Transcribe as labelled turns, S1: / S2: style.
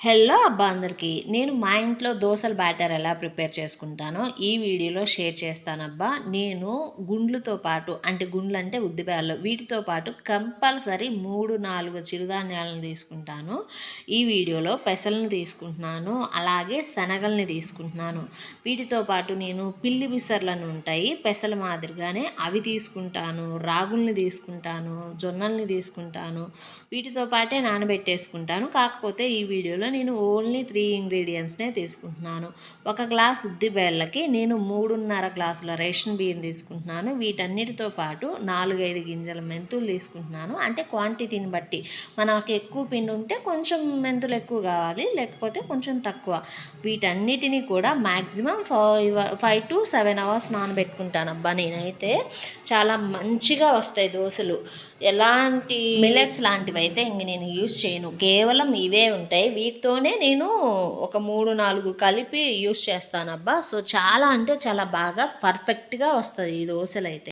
S1: Hello అబ్బా అందరికీ. నేను మా ఇంట్లో దోశల బ్యాటర్ ఎలా ప్రిపేర్ చేసుకుంటానో ఈ వీడియోలో షేర్ చేస్తానబ్బా. నేను గుండ్లతో పాటు అంటే గుండ్లు అంటే ఉద్దిపేళ్ళు వీటితో పాటు కంపల్సరీ మూడు నాలుగు చిరుధాన్యాలను తీసుకుంటాను. ఈ వీడియోలో పెసలను తీసుకుంటున్నాను అలాగే శనగల్ని తీసుకుంటున్నాను. వీటితో పాటు నేను పిల్లి బిసర్లను ఉంటాయి పెసల మాదిరిగానే అవి తీసుకుంటాను రాగుల్ని తీసుకుంటాను జొన్నల్ని తీసుకుంటాను వీటితో పాటే నానబెట్టేసుకుంటాను. కాకపోతే ఈ వీడియోలో నేను ఓన్లీ త్రీ ఇంగ్రీడియంట్స్నే తీసుకుంటున్నాను. ఒక గ్లాస్ ఉద్ది బేళ్ళకి నేను మూడున్నర గ్లాసుల రేషన్ బియ్యం తీసుకుంటున్నాను. వీటన్నిటితో పాటు నాలుగైదు గింజల మెంతులు తీసుకుంటున్నాను. అంటే క్వాంటిటీని బట్టి మనకి ఎక్కువ పిండి ఉంటే కొంచెం మెంతులు ఎక్కువ కావాలి లేకపోతే కొంచెం తక్కువ. వీటన్నిటిని కూడా maximum five five to seven hours నానబెట్టుకుంటాను. అబ్బా నేనైతే చాలా మంచిగా వస్తాయి దోశలు. ఎలాంటి మిలెట్స్ లాంటివి అయితే ఇంక నేను యూస్ చేయను. కేవలం ఇవే ఉంటాయి. వీటితోనే నేను ఒక మూడు నాలుగు కలిపి యూస్ చేస్తానబ్బా. సో చాలా అంటే చాలా బాగా పర్ఫెక్ట్గా వస్తుంది ఈ దోశలు అయితే